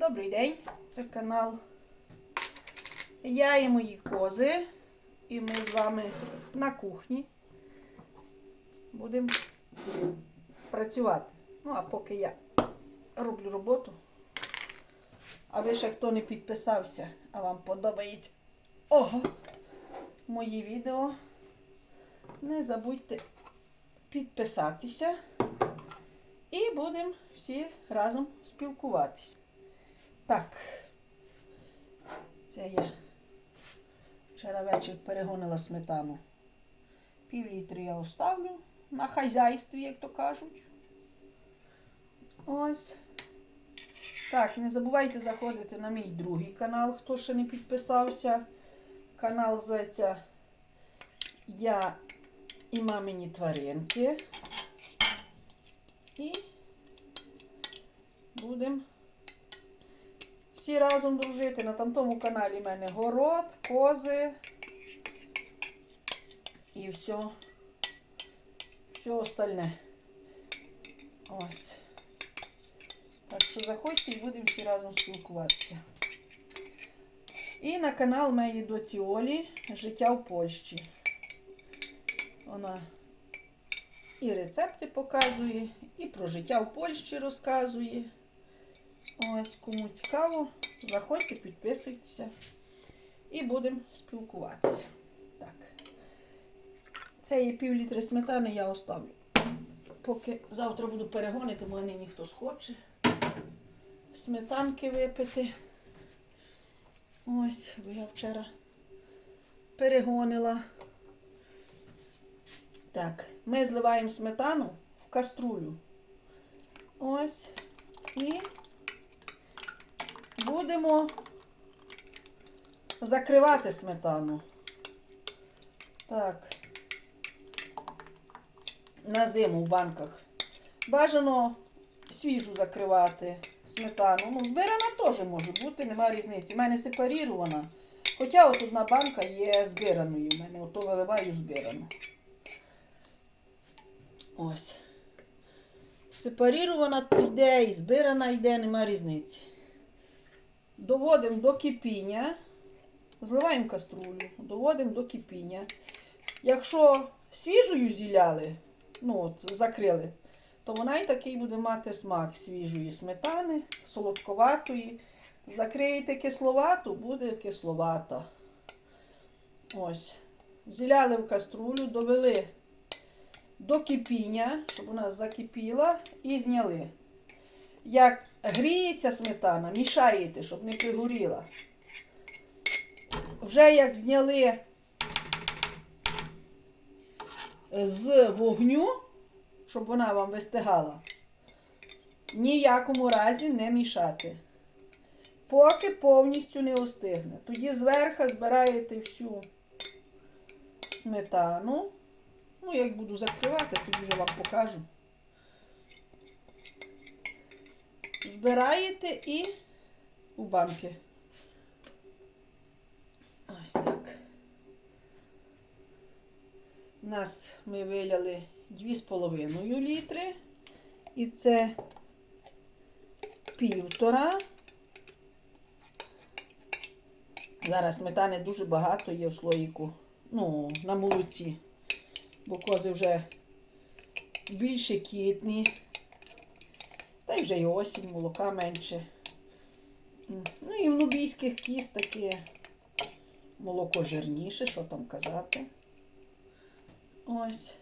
Добрий день, це канал Я і мої кози. І ми з вами на кухні будемо працювати. Ну, а поки я роблю роботу, а ви ще хто не підписався, а вам подобається ого, мої відео, не забудьте підписатися і будемо всі разом спілкуватися. Так, це я вчора вечір перегонила сметану. Пів літри я оставлю на хазяйстві, як то кажуть. Ось. Так, не забувайте заходити на мій другий канал, хто ще не підписався. Канал зветься Я і мамині тваринки. І будемо всі разом дружити. На тамтому каналі в мене город, кози і все, все остальне. Ось. Так що заходьте і будемо всі разом спілкуватися. І на канал моєї доці Олі Життя в Польщі. Вона і рецепти показує, і про життя в Польщі розказує. Ось, кому цікаво, заходьте, підписуйтеся і будемо спілкуватися. Так. Це є пів літри сметани, я оставлю. Поки завтра буду перегонити, бо мене ніхто схоче. Сметанки випити. Ось, бо я вчора перегонила. Так, ми зливаємо сметану в каструлю. Ось. І будемо закривати сметану. Так. На зиму в банках. Бажано свіжу закривати сметану. Ну, збирана теж може бути, нема різниці. У мене сепарірована. Хоча от одна банка є збираною. У мене ото виливаю збирану. Ось. Сепарірована йде і збирана йде, нема різниці. Доводимо до кипіння. Зливаємо каструлю, доводимо до кипіння. Якщо свіжою зіляли, ну от закрили, то вона і такий буде мати смак свіжої сметани, солодковатої. Закриєте кисловату, буде кисловата. Ось. Зіляли в каструлю, довели до кипіння, щоб вона закипіла, і зняли. Як гріється сметана, мішаєте, щоб не пригоріла. Вже як зняли з вогню, щоб вона вам вистигала, ніякому разі не мішати. Поки повністю не остигне. Тоді зверху збираєте всю сметану. Ну, як буду закривати, тоді вже вам покажу. Збираєте і у банки. Ось так. Нас ми виляли 2,5 літри. І це півтора. Зараз сметани дуже багато є в слоїку. Ну, на молоці. Бо кози вже більше кітні. Та й вже й осінь, молока менше. Ну і в нубійських кіз таке молоко жирніше, що там казати. Ось.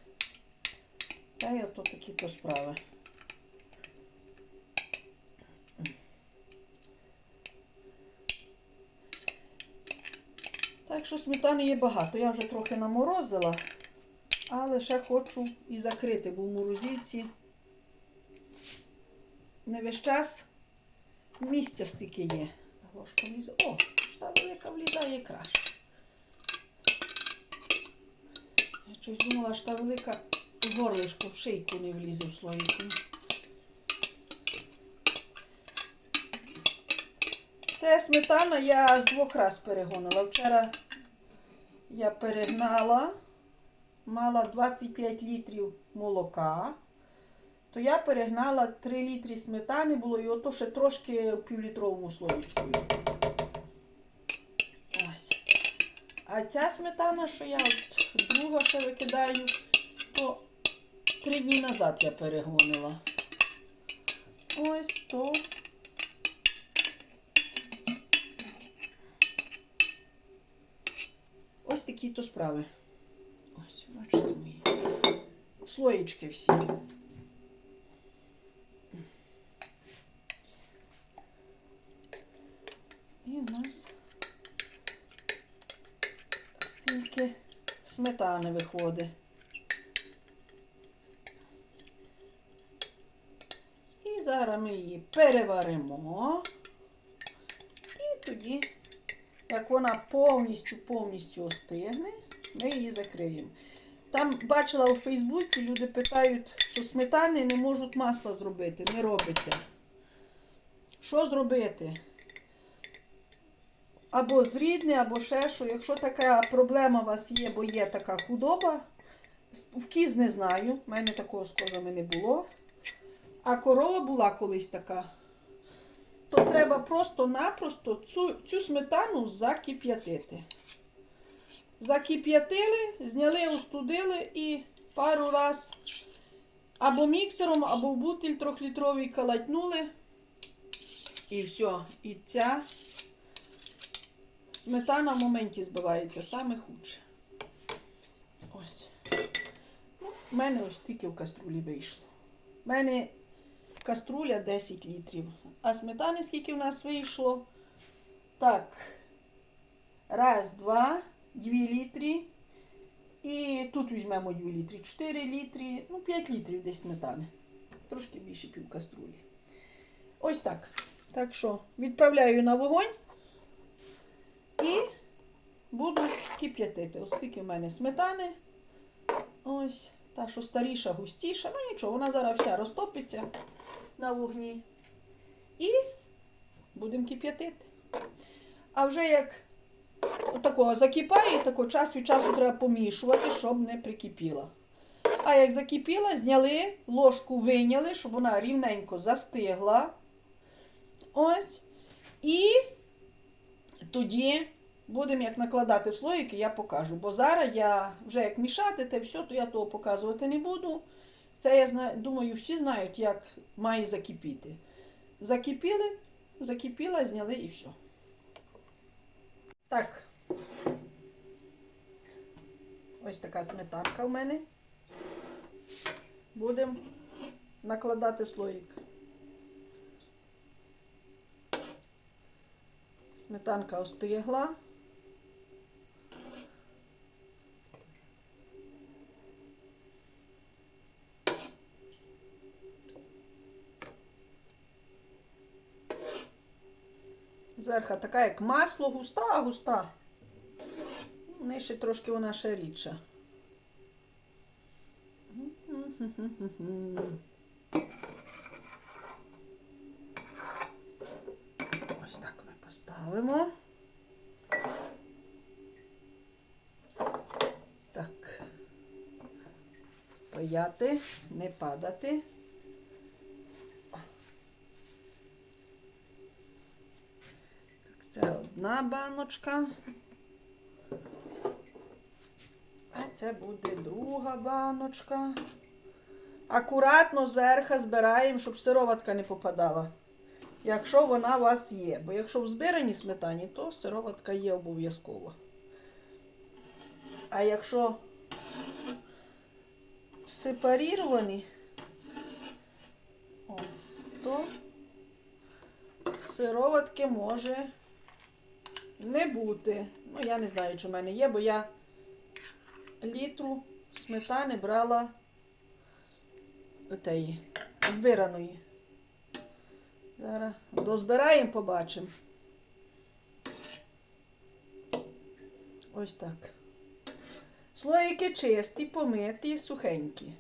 Та й ото такі то справи. Так що сметани є багато. Я вже трохи наморозила, але ще хочу і закрити, бо в морозильці не весь час місця стільки є. Ложка влізе. О, шта велика влізає краще. Я щось думала, що та велика в горлишку, в шийку не влізе в слоїку. Це сметана я з двох раз перегонила. Вчора я перегнала, мала 25 літрів молока. То я перегнала 3 літри сметани, було і ото ще трошки в півлітровому слоєчку. Ось. А ця сметана, що я от друга ще викидаю, то три дні назад я перегонила. Ось то. Ось такі то справи. Ось, бачите мої. Слоєчки всі. І в нас стільки сметани виходить. І зараз ми її переваримо. І тоді, як вона повністю повністю остигне, ми її закриємо. Там бачила у Фейсбуці, люди питають, що сметани не можуть масла зробити, не робиться. Що зробити? Або зрідне, або ще що. Якщо така проблема у вас є, бо є така худоба, в кіз не знаю, в мене такого з козами не було. А корова була колись така, то треба просто-напросто цю, цю сметану закип'ятити. Закип'ятили, зняли, остудили і пару раз або міксером, або в бутиль трьохлітровий калатнули. І все. І ця сметана в моменті збивається саме худше. Ось. Ну, в мене ось тільки в каструлі вийшло. У мене каструля 10 літрів. А сметани скільки в нас вийшло? Так. Раз, два, дві літри. І тут візьмемо 2 літри. 4 літри, ну 5 літрів десь сметани. Трошки більше пів каструлі. Ось так. Так що відправляю на вогонь буду кип'ятити. Ось скільки в мене сметани. Ось. Та, що старіша, густіша. Ну нічого, вона зараз вся розтопиться на вогні. І будемо кип'ятити. А вже як отакого закипає, тако час від часу треба помішувати, щоб не прикипіла. А як закипіла, зняли, ложку виняли, щоб вона рівненько застигла. Ось. І тоді будемо як накладати в слоїки, я покажу. Бо зараз я вже як мішати те все, то я того показувати не буду. Це я знаю, думаю, всі знають, як має закипіти. Закипіли, закипіла, зняли і все. Так. Ось така сметанка в мене. Будемо накладати в слоїк. Сметанка остигла. Зверху така, як масло, густа, густа. Ну, Нижче трошки вона ще рідша. Ось так ми поставимо. Так. Стояти, не падати. Це одна баночка. А це буде друга баночка. Акуратно зверху збираємо, щоб сироватка не попадала. Якщо вона у вас є. Бо якщо в збираній сметані, то сироватка є обов'язково. А якщо сепаріровані, то сироватки може не бути. Ну, я не знаю, чи в мене є, бо я літру сметани брала отеї, збираної. Зараз дозбираємо, побачимо. Ось так. Слоїки чисті, помиті, сухенькі.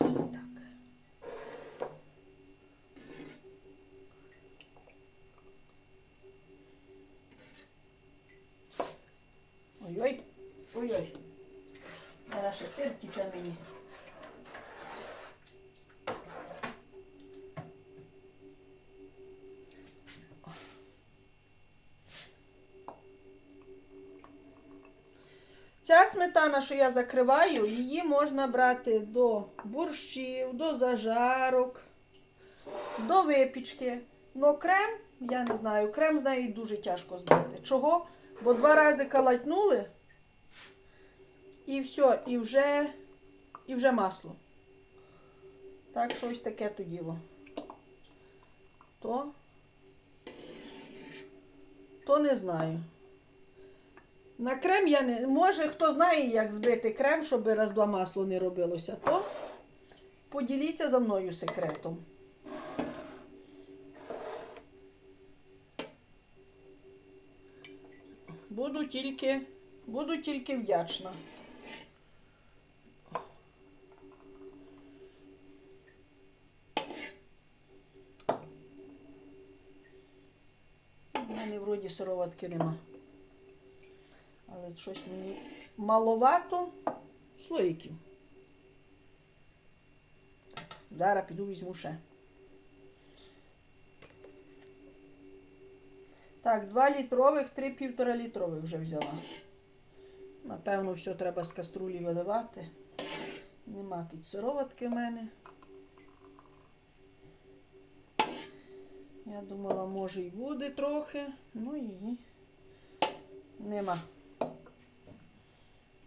Ось так. Ой-ой. Зараз ще сир тіче мені. Ця сметана, що я закриваю, її можна брати до борщів, до зажарок, до випічки. Ну крем, я не знаю, крем з неї дуже тяжко збити. Чого? Бо два рази калатнули і все, і вже, і вже масло. Так, що ось таке то діло. То, то не знаю. На крем я не. Може, хто знає, як збити крем, щоб раз-два масло не робилося, то поділіться за мною секретом. Буду тільки, буду тільки вдячна. У мене вроді сироватки нема. Щось мені маловато слоїків. Зараз піду візьму ще. Так, 2 літрових, 3 півтора літрових вже взяла. Напевно, все треба з каструлі виливати. Нема тут сироватки в мене. Я думала, може і буде трохи, ну і нема.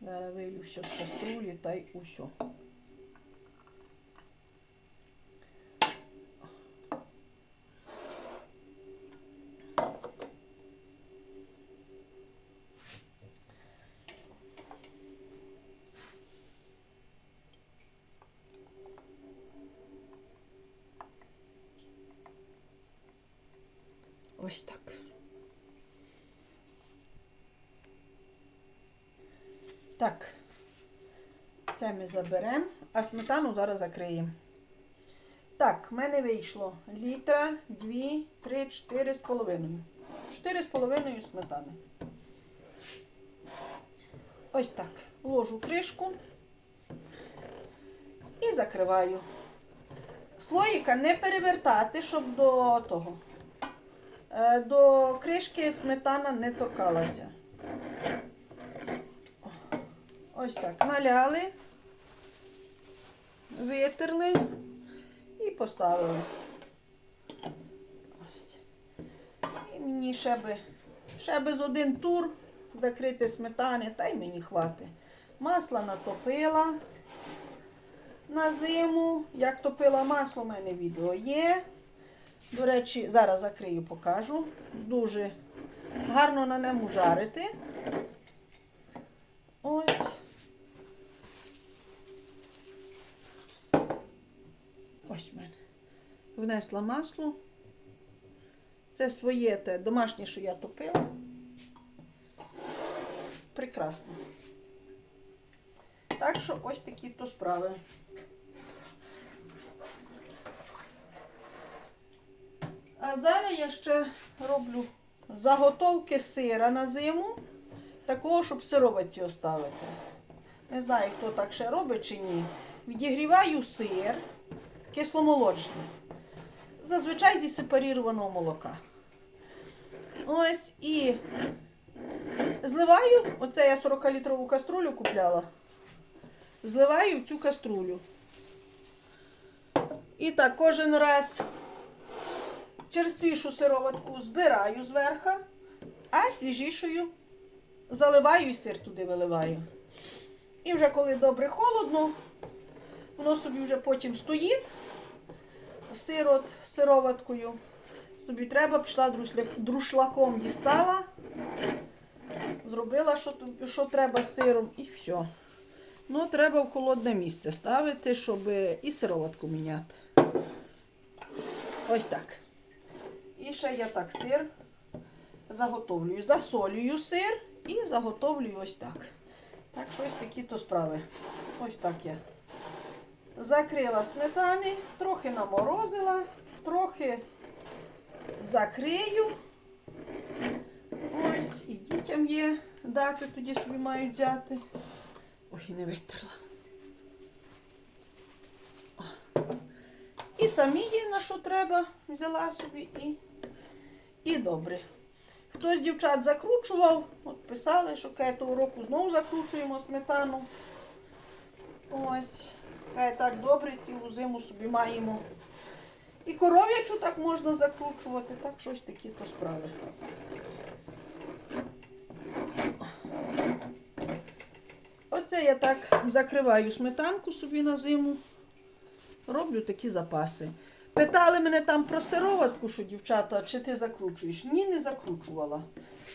Зараз вилю все з каструлі та й усьо. Ось так. Так, це ми заберемо, а сметану зараз закриємо. Так, в мене вийшло літра, дві, три, чотири з половиною. Чотири з половиною сметани. Ось так. Ложу кришку і закриваю. Слоїка не перевертати, щоб до того. е, До кришки сметана не торкалася. Ось так. Наляли, витерли і поставили. Ось. І мені ще би, ще би з один тур закрити сметани, та й мені хватить. Масла натопила на зиму. Як топила масло, у мене відео є. До речі, зараз закрию, покажу. Дуже гарно на ньому жарити. Ось. Мене. Внесла масло. Це своє те домашнє, що я топила. Прекрасно. Так що ось такі то справи. А зараз я ще роблю заготовки сира на зиму, такого, щоб сировиці оставити. Не знаю, хто так ще робить чи ні. Відігріваю сир кисломолочний. Зазвичай зі сепарірованого молока. Ось і зливаю, оце я 40-літрову каструлю купляла. Зливаю в цю каструлю. І так кожен раз черствішу сироватку збираю зверху, а свіжішою заливаю і сир туди виливаю. І вже коли добре холодно, воно собі вже потім стоїть. Сир от з сироваткою. Собі треба, пішла друшлаком дістала, зробила, що, що треба з сиром, і все. Ну, треба в холодне місце ставити, щоб і сироватку міняти. Ось так. І ще я так сир заготовлюю. Засолюю сир і заготовлюю ось так. Так що ось такі то справи. Ось так я. Закрила сметани, трохи наморозила, трохи закрию. Ось, і дітям є дати, тоді собі мають взяти. Ой, не витерла. І самі є на що треба, взяла собі і, і добре. Хтось дівчат закручував, от писали, що каже, того року знову закручуємо сметану. Ось. Каже, так добре, цілу зиму собі маємо. І коров'ячу так можна закручувати, так щось такі то справи. Оце я так закриваю сметанку собі на зиму. Роблю такі запаси. Питали мене там про сироватку, що дівчата, чи ти закручуєш? Ні, не закручувала.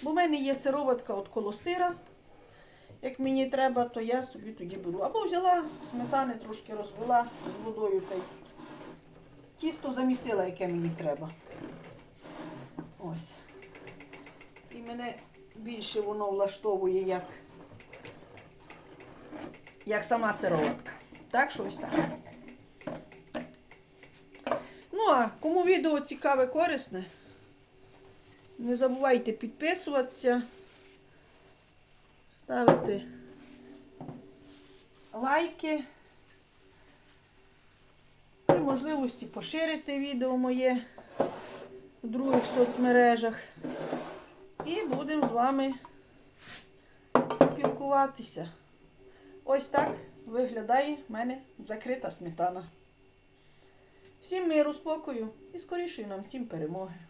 Бо в мене є сироватка от коло сира. Як мені треба, то я собі тоді беру. Або взяла сметани, трошки розвела з водою та й тісто замісила, яке мені треба. Ось. І мене більше воно влаштовує як, як сама сироватка. Так, що ось так. Ну, а кому відео цікаве, корисне, не забувайте підписуватися, ставити лайки. При можливості поширити відео моє в других соцмережах. І будемо з вами спілкуватися. Ось так виглядає в мене закрита сметана. Всім миру, спокою і скорішої нам всім перемоги.